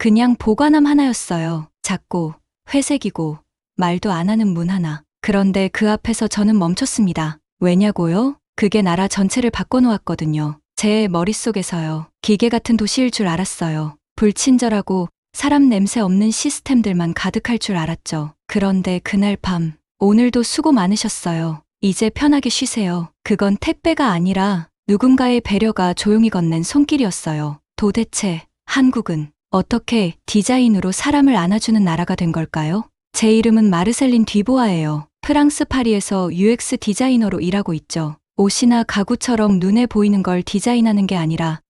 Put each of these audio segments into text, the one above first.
그냥 보관함 하나였어요. 작고 회색이고 말도 안 하는 문 하나. 그런데 그 앞에서 저는 멈췄습니다. 왜냐고요? 그게 나라 전체를 바꿔놓았거든요. 제 머릿속에서요. 기계 같은 도시일 줄 알았어요. 불친절하고 사람 냄새 없는 시스템들만 가득할 줄 알았죠. 그런데 그날 밤, 오늘도 수고 많으셨어요. 이제 편하게 쉬세요. 그건 택배가 아니라 누군가의 배려가 조용히 건넨 손길이었어요. 도대체 한국은 어떻게 디자인으로 사람을 안아주는 나라가 된 걸까요? 제 이름은 마르셀린 뒤보아예요. 프랑스 파리에서 UX 디자이너로 일하고 있죠. 옷이나 가구처럼 눈에 보이는 걸 디자인하는 게 아니라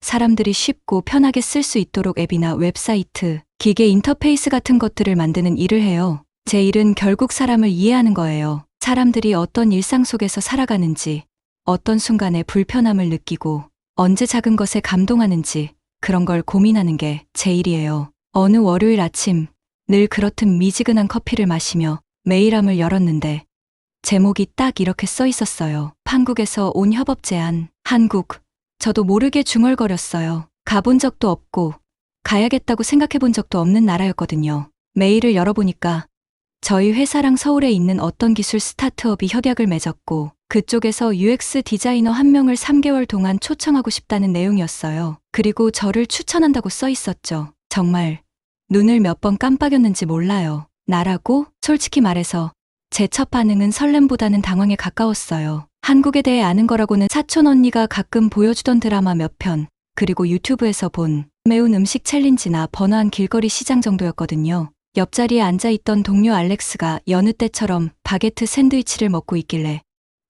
사람들이 쉽고 편하게 쓸 수 있도록 앱이나 웹사이트, 기계 인터페이스 같은 것들을 만드는 일을 해요. 제 일은 결국 사람을 이해하는 거예요. 사람들이 어떤 일상 속에서 살아가는지, 어떤 순간에 불편함을 느끼고, 언제 작은 것에 감동하는지, 그런 걸 고민하는 게 제 일이에요. 어느 월요일 아침, 늘 그렇듯 미지근한 커피를 마시며 메일함을 열었는데, 제목이 딱 이렇게 써 있었어요. 한국에서 온 협업 제안, 한국. 저도 모르게 중얼거렸어요. 가본 적도 없고, 가야겠다고 생각해 본 적도 없는 나라였거든요. 메일을 열어보니까 저희 회사랑 서울에 있는 어떤 기술 스타트업이 협약을 맺었고, 그쪽에서 UX 디자이너 한 명을 3개월 동안 초청하고 싶다는 내용이었어요. 그리고 저를 추천한다고 써 있었죠. 정말 눈을 몇 번 깜빡였는지 몰라요. 나라고? 솔직히 말해서 제 첫 반응은 설렘보다는 당황에 가까웠어요. 한국에 대해 아는 거라고는 사촌 언니가 가끔 보여주던 드라마 몇 편, 그리고 유튜브에서 본 매운 음식 챌린지나 번화한 길거리 시장 정도였거든요. 옆자리에 앉아있던 동료 알렉스가 여느 때처럼 바게트 샌드위치를 먹고 있길래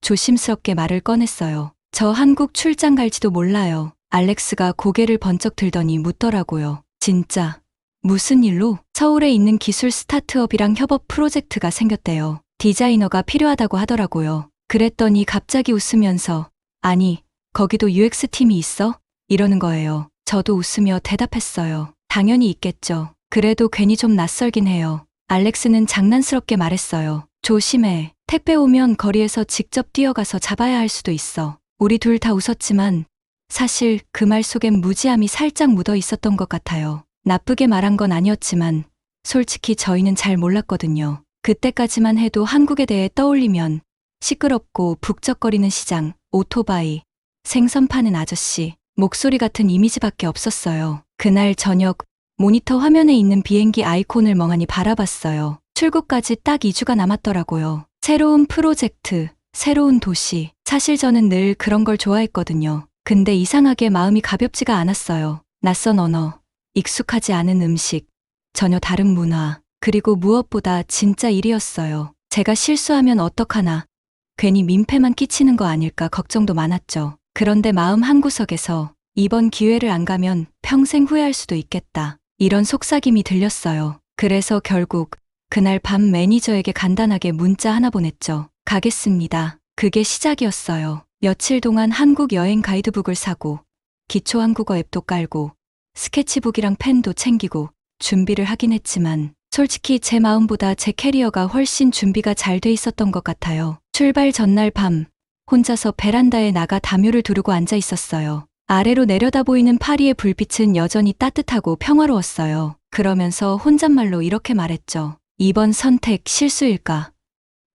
조심스럽게 말을 꺼냈어요. 저 한국 출장 갈지도 몰라요. 알렉스가 고개를 번쩍 들더니 묻더라고요. 진짜. 무슨 일로? 서울에 있는 기술 스타트업이랑 협업 프로젝트가 생겼대요. 디자이너가 필요하다고 하더라고요. 그랬더니 갑자기 웃으면서, 아니, 거기도 UX 팀이 있어? 이러는 거예요. 저도 웃으며 대답했어요. 당연히 있겠죠. 그래도 괜히 좀 낯설긴 해요. 알렉스는 장난스럽게 말했어요. 조심해. 택배 오면 거리에서 직접 뛰어가서 잡아야 할 수도 있어. 우리 둘 다 웃었지만 사실 그 말 속엔 무지함이 살짝 묻어 있었던 것 같아요. 나쁘게 말한 건 아니었지만 솔직히 저희는 잘 몰랐거든요. 그때까지만 해도 한국에 대해 떠올리면 시끄럽고 북적거리는 시장, 오토바이, 생선 파는 아저씨, 목소리 같은 이미지밖에 없었어요. 그날 저녁 모니터 화면에 있는 비행기 아이콘을 멍하니 바라봤어요. 출국까지 딱 2주가 남았더라고요. 새로운 프로젝트, 새로운 도시. 사실 저는 늘 그런 걸 좋아했거든요. 근데 이상하게 마음이 가볍지가 않았어요. 낯선 언어, 익숙하지 않은 음식, 전혀 다른 문화, 그리고 무엇보다 진짜 일이었어요. 제가 실수하면 어떡하나, 괜히 민폐만 끼치는 거 아닐까 걱정도 많았죠. 그런데 마음 한구석에서 이번 기회를 안 가면 평생 후회할 수도 있겠다. 이런 속삭임이 들렸어요. 그래서 결국 그날 밤 매니저에게 간단하게 문자 하나 보냈죠. 가겠습니다. 그게 시작이었어요. 며칠 동안 한국 여행 가이드북을 사고, 기초 한국어 앱도 깔고, 스케치북이랑 펜도 챙기고, 준비를 하긴 했지만, 솔직히 제 마음보다 제 캐리어가 훨씬 준비가 잘 돼 있었던 것 같아요. 출발 전날 밤, 혼자서 베란다에 나가 담요를 두르고 앉아 있었어요. 아래로 내려다 보이는 파리의 불빛은 여전히 따뜻하고 평화로웠어요. 그러면서 혼잣말로 이렇게 말했죠. 이번 선택 실수일까?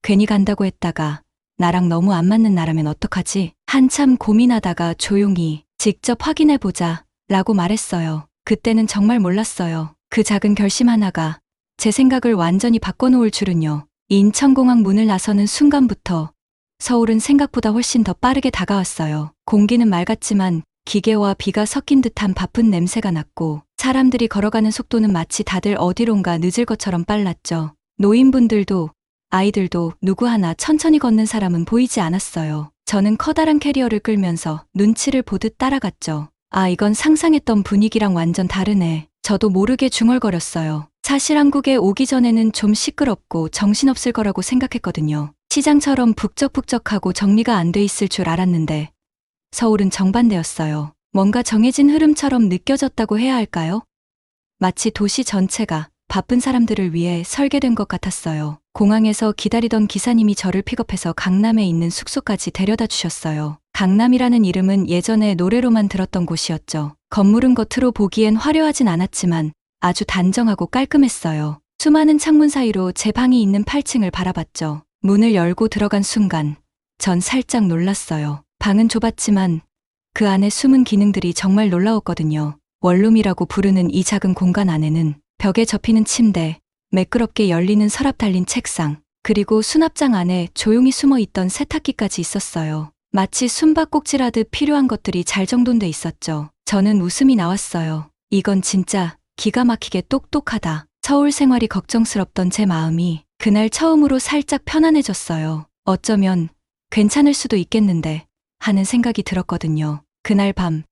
괜히 간다고 했다가 나랑 너무 안 맞는 나라면 어떡하지? 한참 고민하다가 조용히 직접 확인해보자 라고 말했어요. 그때는 정말 몰랐어요. 그 작은 결심 하나가 제 생각을 완전히 바꿔놓을 줄은요. 인천공항 문을 나서는 순간부터 서울은 생각보다 훨씬 더 빠르게 다가왔어요. 공기는 맑았지만 기계와 비가 섞인 듯한 바쁜 냄새가 났고 사람들이 걸어가는 속도는 마치 다들 어디론가 늦을 것처럼 빨랐죠. 노인분들도 아이들도 누구 하나 천천히 걷는 사람은 보이지 않았어요. 저는 커다란 캐리어를 끌면서 눈치를 보듯 따라갔죠. 아, 이건 상상했던 분위기랑 완전 다르네. 저도 모르게 중얼거렸어요. 사실 한국에 오기 전에는 좀 시끄럽고 정신없을 거라고 생각했거든요. 시장처럼 북적북적하고 정리가 안 돼 있을 줄 알았는데 서울은 정반대였어요. 뭔가 정해진 흐름처럼 느껴졌다고 해야 할까요? 마치 도시 전체가 바쁜 사람들을 위해 설계된 것 같았어요. 공항에서 기다리던 기사님이 저를 픽업해서 강남에 있는 숙소까지 데려다 주셨어요. 강남이라는 이름은 예전에 노래로만 들었던 곳이었죠. 건물은 겉으로 보기엔 화려하진 않았지만 아주 단정하고 깔끔했어요. 수많은 창문 사이로 제 방이 있는 8층을 바라봤죠. 문을 열고 들어간 순간 전 살짝 놀랐어요. 방은 좁았지만 그 안에 숨은 기능들이 정말 놀라웠거든요. 원룸이라고 부르는 이 작은 공간 안에는 벽에 접히는 침대, 매끄럽게 열리는 서랍 달린 책상, 그리고 수납장 안에 조용히 숨어 있던 세탁기까지 있었어요. 마치 숨바꼭질하듯 필요한 것들이 잘 정돈돼 있었죠. 저는 웃음이 나왔어요. 이건 진짜 기가 막히게 똑똑하다. 서울 생활이 걱정스럽던 제 마음이 그날 처음으로 살짝 편안해졌어요. 어쩌면 괜찮을 수도 있겠는데 하는 생각이 들었거든요. 그날 밤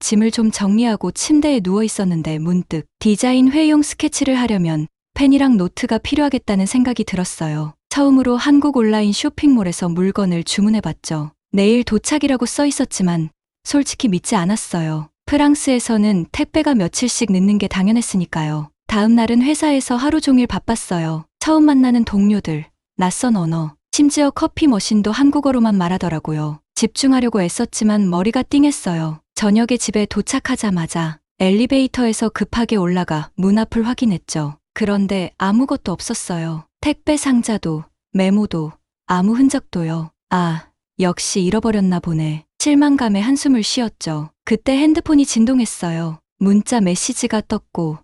짐을 좀 정리하고 침대에 누워 있었는데 문득 디자인 회용 스케치를 하려면 펜이랑 노트가 필요하겠다는 생각이 들었어요. 처음으로 한국 온라인 쇼핑몰에서 물건을 주문해봤죠. 내일 도착이라고 써 있었지만 솔직히 믿지 않았어요. 프랑스에서는 택배가 며칠씩 늦는 게 당연했으니까요. 다음 날은 회사에서 하루 종일 바빴어요. 처음 만나는 동료들, 낯선 언어, 심지어 커피 머신도 한국어로만 말하더라고요. 집중하려고 애썼지만 머리가 띵했어요. 저녁에 집에 도착하자마자 엘리베이터에서 급하게 올라가 문 앞을 확인했죠. 그런데 아무것도 없었어요. 택배 상자도, 메모도, 아무 흔적도요. 아, 역시 잃어버렸나 보네. 실망감에 한숨을 쉬었죠. 그때 핸드폰이 진동했어요. 문자 메시지가 떴고,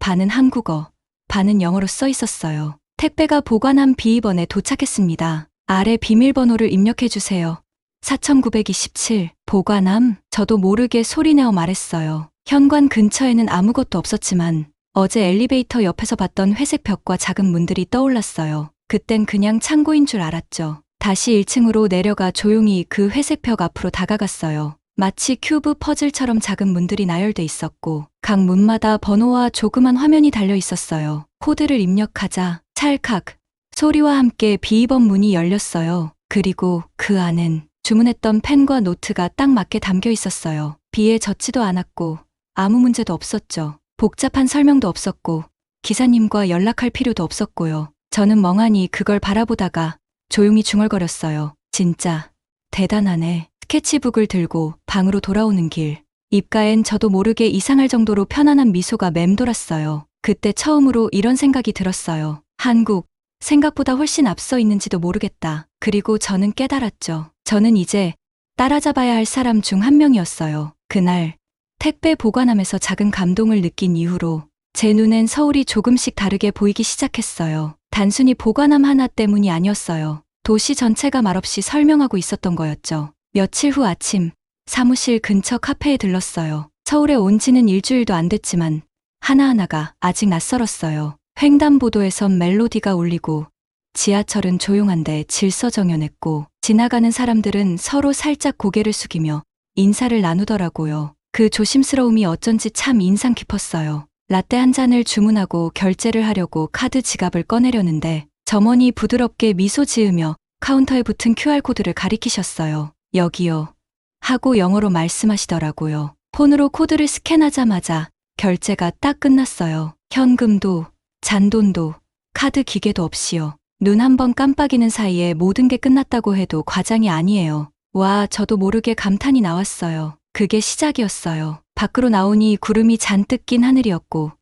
반은 한국어, 반은 영어로 써 있었어요. 택배가 보관한 비입원에 도착했습니다. 아래 비밀번호를 입력해 주세요. 4927 보관함 저도 모르게 소리내어 말했어요. 현관 근처에는 아무것도 없었지만 어제 엘리베이터 옆에서 봤던 회색 벽과 작은 문들이 떠올랐어요. 그땐 그냥 창고인 줄 알았죠. 다시 1층으로 내려가 조용히 그 회색 벽 앞으로 다가갔어요. 마치 큐브 퍼즐처럼 작은 문들이 나열돼 있었고 각 문마다 번호와 조그만 화면이 달려 있었어요. 코드를 입력하자 찰칵 소리와 함께 비입원 문이 열렸어요. 그리고 그 안엔 주문했던 펜과 노트가 딱 맞게 담겨 있었어요. 비에 젖지도 않았고 아무 문제도 없었죠. 복잡한 설명도 없었고 기사님과 연락할 필요도 없었고요. 저는 멍하니 그걸 바라보다가 조용히 중얼거렸어요. 진짜 대단하네. 스케치북을 들고 방으로 돌아오는 길. 입가엔 저도 모르게 이상할 정도로 편안한 미소가 맴돌았어요. 그때 처음으로 이런 생각이 들었어요. 한국, 생각보다 훨씬 앞서 있는지도 모르겠다. 그리고 저는 깨달았죠. 저는 이제 따라잡아야 할 사람 중 한 명이었어요. 그날 택배 보관함에서 작은 감동을 느낀 이후로 제 눈엔 서울이 조금씩 다르게 보이기 시작했어요. 단순히 보관함 하나 때문이 아니었어요. 도시 전체가 말없이 설명하고 있었던 거였죠. 며칠 후 아침, 사무실 근처 카페에 들렀어요. 서울에 온 지는 일주일도 안 됐지만 하나하나가 아직 낯설었어요. 횡단보도에선 멜로디가 울리고 지하철은 조용한데 질서정연했고 지나가는 사람들은 서로 살짝 고개를 숙이며 인사를 나누더라고요. 그 조심스러움이 어쩐지 참 인상 깊었어요. 라떼 한 잔을 주문하고 결제를 하려고 카드 지갑을 꺼내려는데 점원이 부드럽게 미소 지으며 카운터에 붙은 QR코드를 가리키셨어요. 여기요. 하고 영어로 말씀하시더라고요. 폰으로 코드를 스캔하자마자 결제가 딱 끝났어요. 현금도, 잔돈도, 카드 기계도 없이요. 눈 한 번 깜빡이는 사이에 모든 게 끝났다고 해도 과장이 아니에요. 와, 저도 모르게 감탄이 나왔어요. 그게 시작이었어요. 밖으로 나오니 구름이 잔뜩 낀 하늘이었고,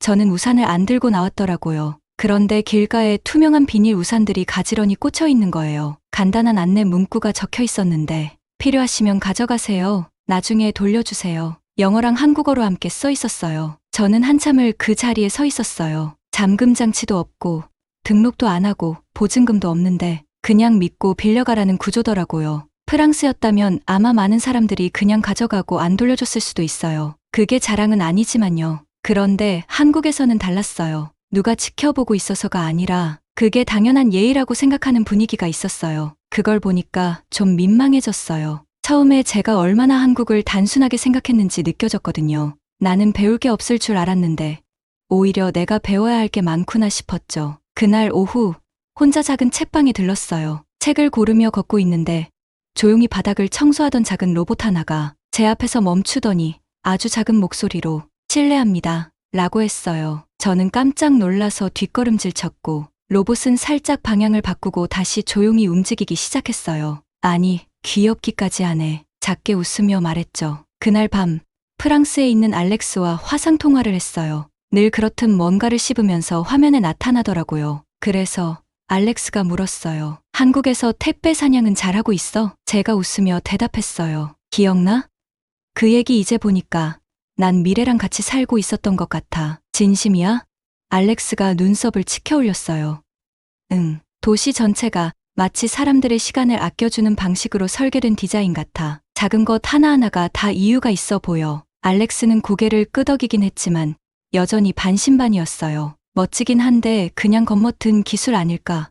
저는 우산을 안 들고 나왔더라고요. 그런데 길가에 투명한 비닐 우산들이 가지런히 꽂혀 있는 거예요. 간단한 안내 문구가 적혀 있었는데, 필요하시면 가져가세요. 나중에 돌려주세요. 영어랑 한국어로 함께 써 있었어요. 저는 한참을 그 자리에 서 있었어요. 잠금 장치도 없고, 등록도 안 하고, 보증금도 없는데, 그냥 믿고 빌려가라는 구조더라고요. 프랑스였다면 아마 많은 사람들이 그냥 가져가고 안 돌려줬을 수도 있어요. 그게 자랑은 아니지만요. 그런데 한국에서는 달랐어요. 누가 지켜보고 있어서가 아니라 그게 당연한 예의라고 생각하는 분위기가 있었어요. 그걸 보니까 좀 민망해졌어요. 처음에 제가 얼마나 한국을 단순하게 생각했는지 느껴졌거든요. 나는 배울 게 없을 줄 알았는데 오히려 내가 배워야 할 게 많구나 싶었죠. 그날 오후 혼자 작은 책방에 들렀어요. 책을 고르며 걷고 있는데 조용히 바닥을 청소하던 작은 로봇 하나가 제 앞에서 멈추더니 아주 작은 목소리로 실례합니다. 라고 했어요. 저는 깜짝 놀라서 뒷걸음질 쳤고 로봇은 살짝 방향을 바꾸고 다시 조용히 움직이기 시작했어요. 아니, 귀엽기까지 하네. 작게 웃으며 말했죠. 그날 밤 프랑스에 있는 알렉스와 화상 통화를 했어요. 늘 그렇듯 뭔가를 씹으면서 화면에 나타나더라고요. 그래서 알렉스가 물었어요. 한국에서 택배 사냥은 잘하고 있어? 제가 웃으며 대답했어요. 기억나? 그 얘기 이제 보니까 난 미래랑 같이 살고 있었던 것 같아. 진심이야? 알렉스가 눈썹을 치켜 올렸어요. 응. 도시 전체가 마치 사람들의 시간을 아껴주는 방식으로 설계된 디자인 같아. 작은 것 하나하나가 다 이유가 있어 보여. 알렉스는 고개를 끄덕이긴 했지만 여전히 반신반이었어요. 멋지긴 한데 그냥 겉멋든 기술 아닐까.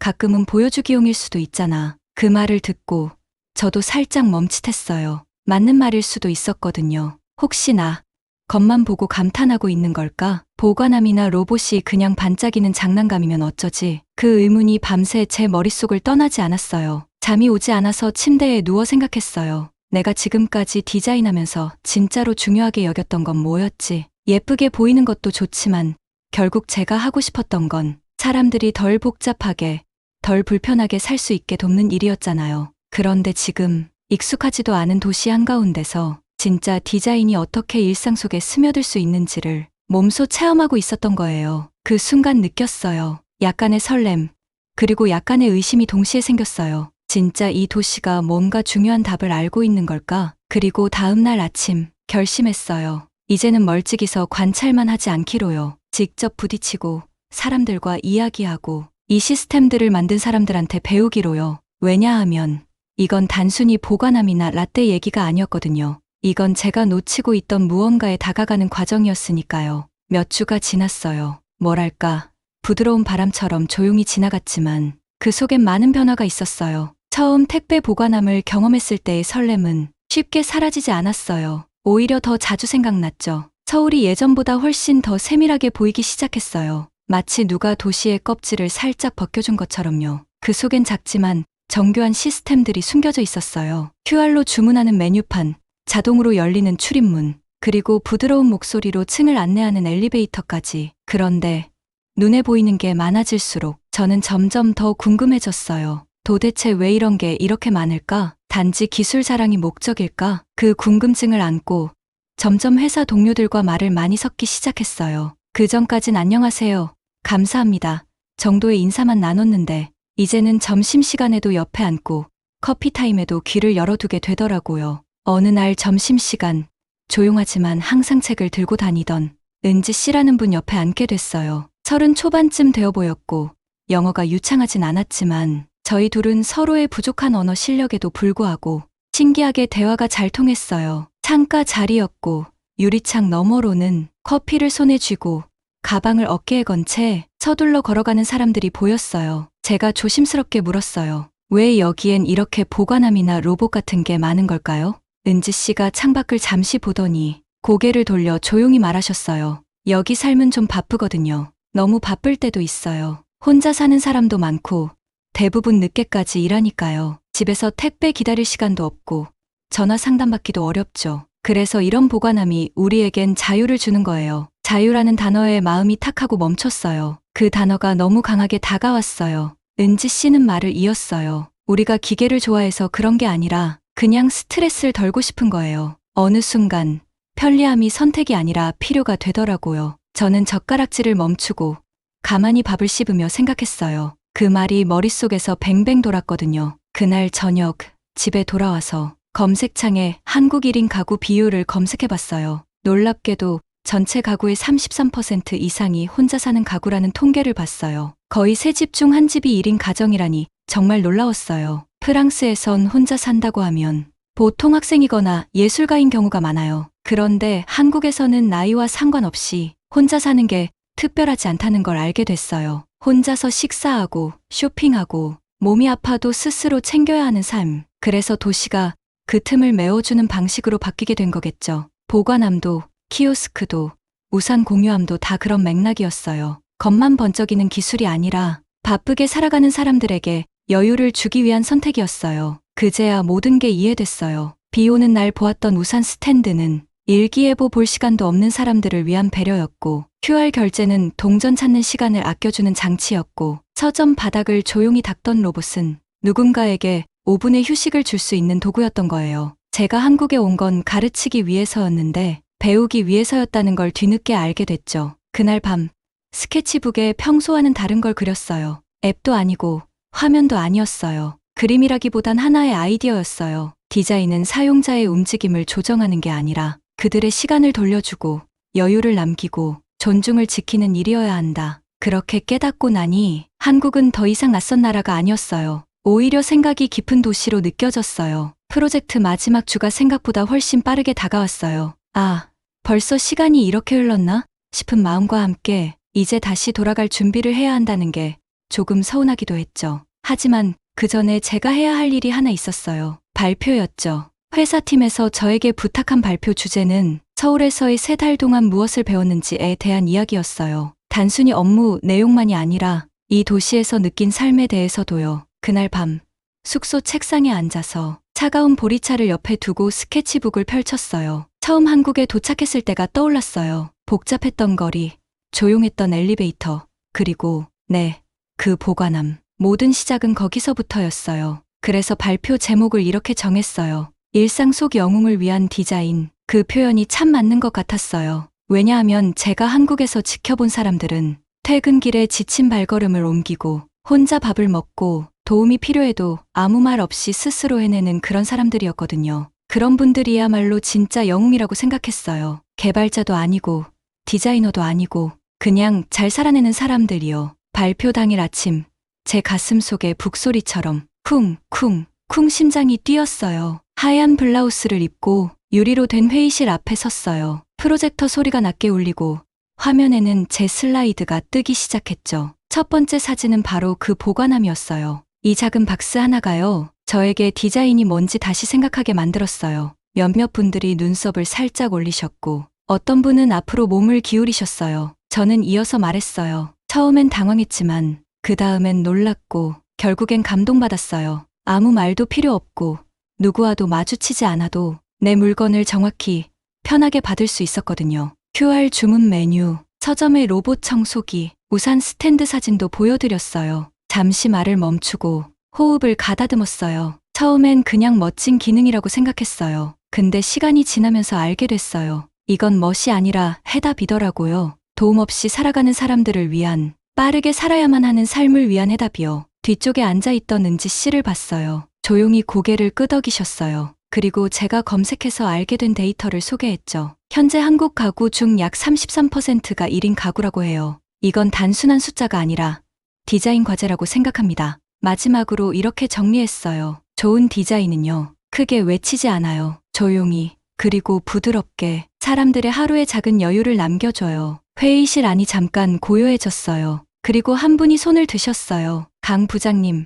가끔은 보여주기용일 수도 있잖아. 그 말을 듣고 저도 살짝 멈칫했어요. 맞는 말일 수도 있었거든요. 혹시나 겉만 보고 감탄하고 있는 걸까? 보관함이나 로봇이 그냥 반짝이는 장난감이면 어쩌지? 그 의문이 밤새 제 머릿속을 떠나지 않았어요. 잠이 오지 않아서 침대에 누워 생각했어요. 내가 지금까지 디자인하면서 진짜로 중요하게 여겼던 건 뭐였지? 예쁘게 보이는 것도 좋지만 결국 제가 하고 싶었던 건 사람들이 덜 복잡하게, 덜 불편하게 살 수 있게 돕는 일이었잖아요. 그런데 지금 익숙하지도 않은 도시 한가운데서 진짜 디자인이 어떻게 일상 속에 스며들 수 있는지를 몸소 체험하고 있었던 거예요. 그 순간 느꼈어요. 약간의 설렘, 그리고 약간의 의심이 동시에 생겼어요. 진짜 이 도시가 뭔가 중요한 답을 알고 있는 걸까? 그리고 다음날 아침 결심했어요. 이제는 멀찍이서 관찰만 하지 않기로요. 직접 부딪히고 사람들과 이야기하고 이 시스템들을 만든 사람들한테 배우기로요. 왜냐하면 이건 단순히 보관함이나 라떼 얘기가 아니었거든요. 이건 제가 놓치고 있던 무언가에 다가가는 과정이었으니까요. 몇 주가 지났어요. 뭐랄까, 부드러운 바람처럼 조용히 지나갔지만 그 속엔 많은 변화가 있었어요. 처음 택배 보관함을 경험했을 때의 설렘은 쉽게 사라지지 않았어요. 오히려 더 자주 생각났죠. 서울이 예전보다 훨씬 더 세밀하게 보이기 시작했어요. 마치 누가 도시의 껍질을 살짝 벗겨준 것처럼요. 그 속엔 작지만 정교한 시스템들이 숨겨져 있었어요. QR로 주문하는 메뉴판, 자동으로 열리는 출입문, 그리고 부드러운 목소리로 층을 안내하는 엘리베이터까지. 그런데 눈에 보이는 게 많아질수록 저는 점점 더 궁금해졌어요. 도대체 왜 이런 게 이렇게 많을까? 단지 기술 자랑이 목적일까? 그 궁금증을 안고 점점 회사 동료들과 말을 많이 섞기 시작했어요. 그 전까진 안녕하세요. 감사합니다. 정도의 인사만 나눴는데 이제는 점심시간에도 옆에 앉고 커피 타임에도 귀를 열어두게 되더라고요. 어느 날 점심시간 조용하지만 항상 책을 들고 다니던 은지 씨라는 분 옆에 앉게 됐어요. 서른 초반쯤 되어 보였고 영어가 유창하진 않았지만 저희 둘은 서로의 부족한 언어 실력에도 불구하고 신기하게 대화가 잘 통했어요. 창가 자리였고 유리창 너머로는 커피를 손에 쥐고 가방을 어깨에 건 채 서둘러 걸어가는 사람들이 보였어요. 제가 조심스럽게 물었어요. 왜 여기엔 이렇게 보관함이나 로봇 같은 게 많은 걸까요? 은지 씨가 창밖을 잠시 보더니 고개를 돌려 조용히 말하셨어요. 여기 삶은 좀 바쁘거든요. 너무 바쁠 때도 있어요. 혼자 사는 사람도 많고 대부분 늦게까지 일하니까요. 집에서 택배 기다릴 시간도 없고 전화 상담받기도 어렵죠. 그래서 이런 보관함이 우리에겐 자유를 주는 거예요. 자유라는 단어에 마음이 탁하고 멈췄어요. 그 단어가 너무 강하게 다가왔어요. 은지 씨는 말을 이었어요. 우리가 기계를 좋아해서 그런 게 아니라 그냥 스트레스를 덜고 싶은 거예요. 어느 순간 편리함이 선택이 아니라 필요가 되더라고요. 저는 젓가락질을 멈추고 가만히 밥을 씹으며 생각했어요. 그 말이 머릿속에서 뱅뱅 돌았거든요. 그날 저녁 집에 돌아와서 검색창에 한국 1인 가구 비율을 검색해 봤어요. 놀랍게도 전체 가구의 33% 이상이 혼자 사는 가구라는 통계를 봤어요. 거의 세 집 중 한 집이 1인 가정이라니 정말 놀라웠어요. 프랑스에선 혼자 산다고 하면 보통 학생이거나 예술가인 경우가 많아요. 그런데 한국에서는 나이와 상관없이 혼자 사는 게 특별하지 않다는 걸 알게 됐어요. 혼자서 식사하고 쇼핑하고 몸이 아파도 스스로 챙겨야 하는 삶. 그래서 도시가 그 틈을 메워주는 방식으로 바뀌게 된 거겠죠. 보관함도, 키오스크도, 우산 공유함도 다 그런 맥락이었어요. 겉만 번쩍이는 기술이 아니라 바쁘게 살아가는 사람들에게 여유를 주기 위한 선택이었어요. 그제야 모든 게 이해됐어요. 비 오는 날 보았던 우산 스탠드는 일기예보 볼 시간도 없는 사람들을 위한 배려였고, QR 결제는 동전 찾는 시간을 아껴주는 장치였고, 서점 바닥을 조용히 닦던 로봇은 누군가에게 5분의 휴식을 줄 수 있는 도구였던 거예요. 제가 한국에 온 건 가르치기 위해서였는데, 배우기 위해서였다는 걸 뒤늦게 알게 됐죠. 그날 밤 스케치북에 평소와는 다른 걸 그렸어요. 앱도 아니고 화면도 아니었어요. 그림이라기보단 하나의 아이디어였어요. 디자인은 사용자의 움직임을 조정하는 게 아니라 그들의 시간을 돌려주고 여유를 남기고 존중을 지키는 일이어야 한다. 그렇게 깨닫고 나니 한국은 더 이상 낯선 나라가 아니었어요. 오히려 생각이 깊은 도시로 느껴졌어요. 프로젝트 마지막 주가 생각보다 훨씬 빠르게 다가왔어요. 아, 벌써 시간이 이렇게 흘렀나? 싶은 마음과 함께 이제 다시 돌아갈 준비를 해야 한다는 게 조금 서운하기도 했죠. 하지만 그 전에 제가 해야 할 일이 하나 있었어요. 발표였죠. 회사팀에서 저에게 부탁한 발표 주제는 서울에서의 세 달 동안 무엇을 배웠는지에 대한 이야기였어요. 단순히 업무 내용만이 아니라 이 도시에서 느낀 삶에 대해서도요. 그날 밤 숙소 책상에 앉아서 차가운 보리차를 옆에 두고 스케치북을 펼쳤어요. 처음 한국에 도착했을 때가 떠올랐어요. 복잡했던 거리, 조용했던 엘리베이터, 그리고 네, 그 보관함. 모든 시작은 거기서부터였어요. 그래서 발표 제목을 이렇게 정했어요. 일상 속 영웅을 위한 디자인. 그 표현이 참 맞는 것 같았어요. 왜냐하면 제가 한국에서 지켜본 사람들은 퇴근길에 지친 발걸음을 옮기고 혼자 밥을 먹고 도움이 필요해도 아무 말 없이 스스로 해내는 그런 사람들이었거든요. 그런 분들이야말로 진짜 영웅이라고 생각했어요. 개발자도 아니고 디자이너도 아니고 그냥 잘 살아내는 사람들이요. 발표 당일 아침 제 가슴 속에 북소리처럼 쿵, 쿵, 쿵 심장이 뛰었어요. 하얀 블라우스를 입고 유리로 된 회의실 앞에 섰어요. 프로젝터 소리가 낮게 울리고 화면에는 제 슬라이드가 뜨기 시작했죠. 첫 번째 사진은 바로 그 보관함이었어요. 이 작은 박스 하나가요. 저에게 디자인이 뭔지 다시 생각하게 만들었어요. 몇몇 분들이 눈썹을 살짝 올리셨고 어떤 분은 앞으로 몸을 기울이셨어요. 저는 이어서 말했어요. 처음엔 당황했지만 그 다음엔 놀랐고 결국엔 감동받았어요. 아무 말도 필요 없고 누구와도 마주치지 않아도 내 물건을 정확히 편하게 받을 수 있었거든요. QR 주문 메뉴, 서점의 로봇 청소기, 우산 스탠드 사진도 보여드렸어요. 잠시 말을 멈추고 호흡을 가다듬었어요. 처음엔 그냥 멋진 기능이라고 생각했어요. 근데 시간이 지나면서 알게 됐어요. 이건 멋이 아니라 해답이더라고요. 도움 없이 살아가는 사람들을 위한 빠르게 살아야만 하는 삶을 위한 해답이요. 뒤쪽에 앉아있던 은지 씨를 봤어요. 조용히 고개를 끄덕이셨어요. 그리고 제가 검색해서 알게 된 데이터를 소개했죠. 현재 한국 가구 중 약 33%가 1인 가구라고 해요. 이건 단순한 숫자가 아니라 디자인 과제라고 생각합니다. 마지막으로 이렇게 정리했어요. 좋은 디자인은요. 크게 외치지 않아요. 조용히, 그리고 부드럽게 사람들의 하루의 작은 여유를 남겨줘요. 회의실 안이 잠깐 고요해졌어요. 그리고 한 분이 손을 드셨어요. 강 부장님,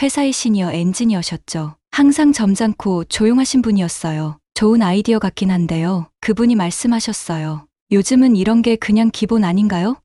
회사의 시니어 엔지니어셨죠. 항상 점잖고 조용하신 분이었어요. 좋은 아이디어 같긴 한데요. 그분이 말씀하셨어요. 요즘은 이런 게 그냥 기본 아닌가요?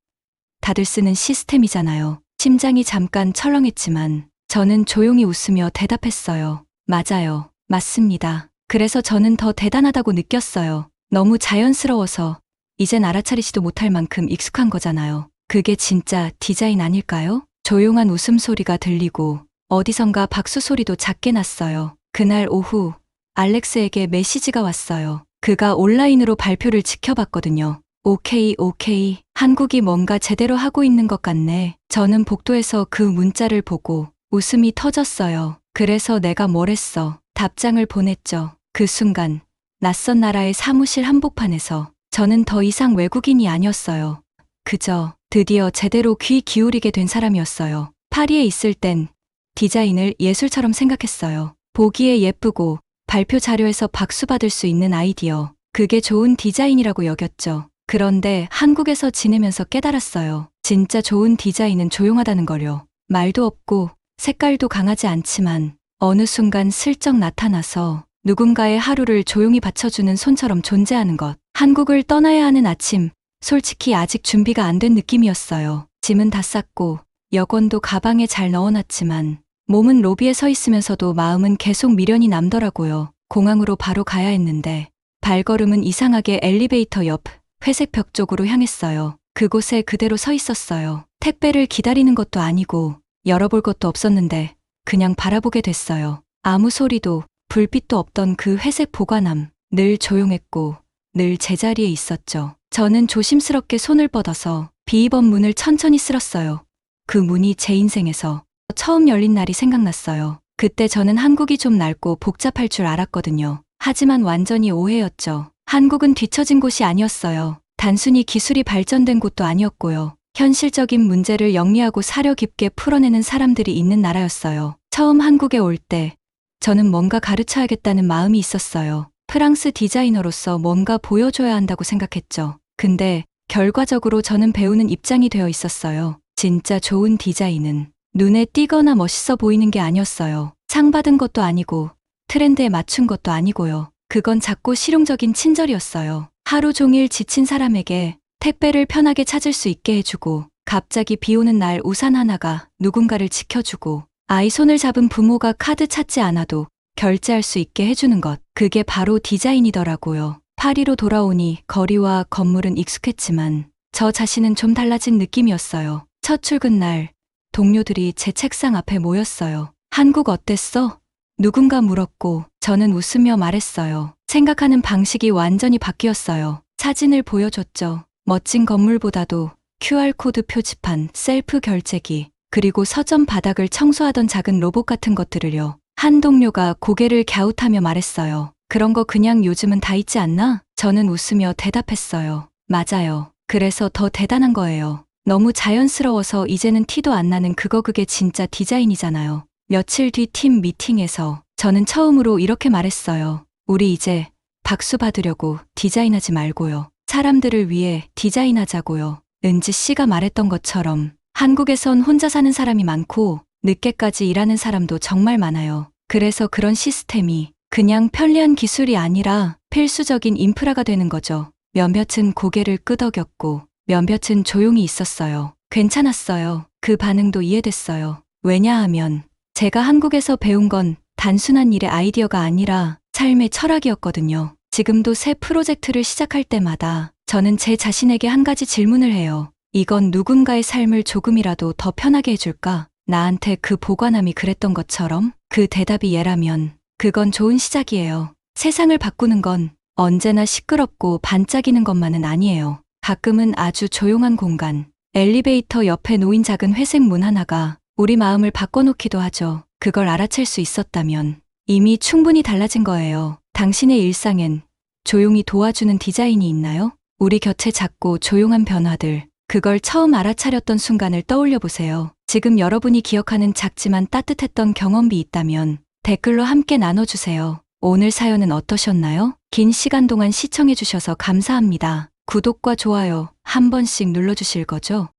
다들 쓰는 시스템이잖아요. 심장이 잠깐 철렁했지만 저는 조용히 웃으며 대답했어요. 맞아요. 맞습니다. 그래서 저는 더 대단하다고 느꼈어요. 너무 자연스러워서 이젠 알아차리지도 못할 만큼 익숙한 거잖아요. 그게 진짜 디자인 아닐까요? 조용한 웃음소리가 들리고 어디선가 박수 소리도 작게 났어요. 그날 오후 알렉스에게 메시지가 왔어요. 그가 온라인으로 발표를 지켜봤거든요. 오케이, 오케이. 한국이 뭔가 제대로 하고 있는 것 같네. 저는 복도에서 그 문자를 보고 웃음이 터졌어요. 그래서 내가 뭘 했어. 답장을 보냈죠. 그 순간 낯선 나라의 사무실 한복판에서 저는 더 이상 외국인이 아니었어요. 그저 드디어 제대로 귀 기울이게 된 사람이었어요. 파리에 있을 땐 디자인을 예술처럼 생각했어요. 보기에 예쁘고 발표 자료에서 박수 받을 수 있는 아이디어. 그게 좋은 디자인이라고 여겼죠. 그런데 한국에서 지내면서 깨달았어요. 진짜 좋은 디자인은 조용하다는 걸요. 말도 없고 색깔도 강하지 않지만 어느 순간 슬쩍 나타나서 누군가의 하루를 조용히 받쳐주는 손처럼 존재하는 것. 한국을 떠나야 하는 아침, 솔직히 아직 준비가 안 된 느낌이었어요. 짐은 다 쌌고, 여권도 가방에 잘 넣어놨지만, 몸은 로비에 서 있으면서도 마음은 계속 미련이 남더라고요. 공항으로 바로 가야 했는데, 발걸음은 이상하게 엘리베이터 옆 회색 벽 쪽으로 향했어요. 그곳에 그대로 서 있었어요. 택배를 기다리는 것도 아니고, 열어볼 것도 없었는데, 그냥 바라보게 됐어요. 아무 소리도, 불빛도 없던 그 회색 보관함, 늘 조용했고, 늘 제자리에 있었죠. 저는 조심스럽게 손을 뻗어서 비입원 문을 천천히 쓸었어요. 그 문이 제 인생에서 처음 열린 날이 생각났어요. 그때 저는 한국이 좀 낡고 복잡할 줄 알았거든요. 하지만 완전히 오해였죠. 한국은 뒤처진 곳이 아니었어요. 단순히 기술이 발전된 곳도 아니었고요. 현실적인 문제를 영리하고 사려 깊게 풀어내는 사람들이 있는 나라였어요. 처음 한국에 올 때 저는 뭔가 가르쳐야겠다는 마음이 있었어요. 프랑스 디자이너로서 뭔가 보여줘야 한다고 생각했죠. 근데 결과적으로 저는 배우는 입장이 되어 있었어요. 진짜 좋은 디자인은 눈에 띄거나 멋있어 보이는 게 아니었어요. 상 받은 것도 아니고 트렌드에 맞춘 것도 아니고요. 그건 작고 실용적인 친절이었어요. 하루 종일 지친 사람에게 택배를 편하게 찾을 수 있게 해주고 갑자기 비 오는 날 우산 하나가 누군가를 지켜주고 아이 손을 잡은 부모가 카드 찾지 않아도 결제할 수 있게 해주는 것. 그게 바로 디자인이더라고요. 파리로 돌아오니 거리와 건물은 익숙했지만 저 자신은 좀 달라진 느낌이었어요. 첫 출근 날 동료들이 제 책상 앞에 모였어요. 한국 어땠어? 누군가 물었고 저는 웃으며 말했어요. 생각하는 방식이 완전히 바뀌었어요. 사진을 보여줬죠. 멋진 건물보다도 QR코드 표지판, 셀프 결제기, 그리고 서점 바닥을 청소하던 작은 로봇 같은 것들을요. 한 동료가 고개를 갸웃하며 말했어요. 그런 거 그냥 요즘은 다 있지 않나? 저는 웃으며 대답했어요. 맞아요. 그래서 더 대단한 거예요. 너무 자연스러워서 이제는 티도 안 나는 그거 그게 진짜 디자인이잖아요. 며칠 뒤 팀 미팅에서 저는 처음으로 이렇게 말했어요. 우리 이제 박수 받으려고 디자인하지 말고요. 사람들을 위해 디자인하자고요. 은지 씨가 말했던 것처럼 한국에선 혼자 사는 사람이 많고 늦게까지 일하는 사람도 정말 많아요. 그래서 그런 시스템이 그냥 편리한 기술이 아니라 필수적인 인프라가 되는 거죠. 몇몇은 고개를 끄덕였고 몇몇은 조용히 있었어요. 괜찮았어요. 그 반응도 이해됐어요. 왜냐하면 제가 한국에서 배운 건 단순한 일의 아이디어가 아니라 삶의 철학이었거든요. 지금도 새 프로젝트를 시작할 때마다 저는 제 자신에게 한 가지 질문을 해요. 이건 누군가의 삶을 조금이라도 더 편하게 해줄까? 나한테 그 보관함이 그랬던 것처럼 그 대답이 얘라면 그건 좋은 시작이에요. 세상을 바꾸는 건 언제나 시끄럽고 반짝이는 것만은 아니에요. 가끔은 아주 조용한 공간, 엘리베이터 옆에 놓인 작은 회색 문 하나가 우리 마음을 바꿔놓기도 하죠. 그걸 알아챌 수 있었다면 이미 충분히 달라진 거예요. 당신의 일상엔 조용히 도와주는 디자인이 있나요? 우리 곁에 작고 조용한 변화들, 그걸 처음 알아차렸던 순간을 떠올려 보세요. 지금 여러분이 기억하는 작지만 따뜻했던 경험이 있다면 댓글로 함께 나눠주세요. 오늘 사연은 어떠셨나요? 긴 시간 동안 시청해주셔서 감사합니다. 구독과 좋아요 한 번씩 눌러주실 거죠?